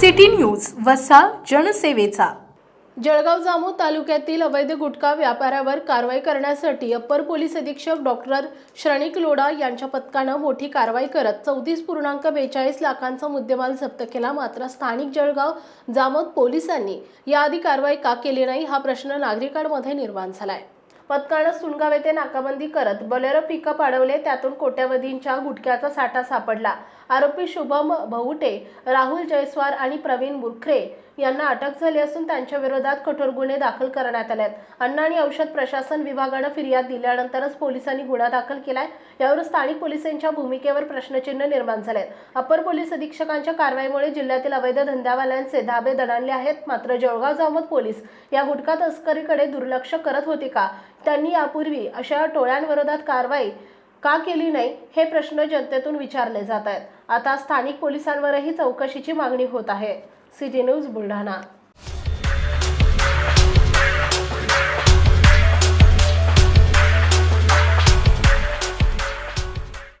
City news वसा जनसेवेचा. जळगाव जामोद तालुक्यातील अवैध गुटखा व्यापाऱ्यावर कारवाई करण्यासाठी अप्पर पोलीस अधीक्षक डॉक्टर श्रणिक लोढा यांच्या पथकानं मोठी कारवाई करत चौतीस पूर्णांक बेचाळीस लाखांचा मुद्देमाल जप्त केला. मात्र स्थानिक जळगाव जामोद पोलिसांनी याआधी कारवाई का केली नाही हा प्रश्न नागरिकांमध्ये निर्माण झालाय. पथकानं सुनगाव येथे नाकाबंदी करत बलेरो पिकअप अडवले त्यातून कोट्यावधींच्या गुटख्याचा साठा सापडला. आरोपी शुभम बहुटे राहुल जयस्वार आणि प्रवीण मुरखरे यांना अटक झाली असून त्यांच्या विरोधात कठोर गुन्हे दाखल करण्यात आले आहेत. अन्न आणि औषध प्रशासन विभागानं फिर्याद दिल्यानंतरच पोलिसांनी गुन्हा दाखल केलाय. यावर स्थानिक पोलिसांच्या भूमिकेवर प्रश्नचिन्ह निर्माण झाले अपर पोलीस अधीक्षकांच्या कारवाईमुळे जिल्ह्यातील अवैध धंद्यावाल्यांचे धाबे दणाणले आहेत. मात्र जळगाव जामोद पोलीस या गुटखा तस्करीकडे दुर्लक्ष करत होते का? त्यांनी यापूर्वी अशा टोळ्यांविरोधात कारवाई का केली नाही हे प्रश्न जनतेतून विचारले जात आहेत. आता स्थानिक पोलिसांवरही चौकशीची मागणी होत आहे. City news Buldhana.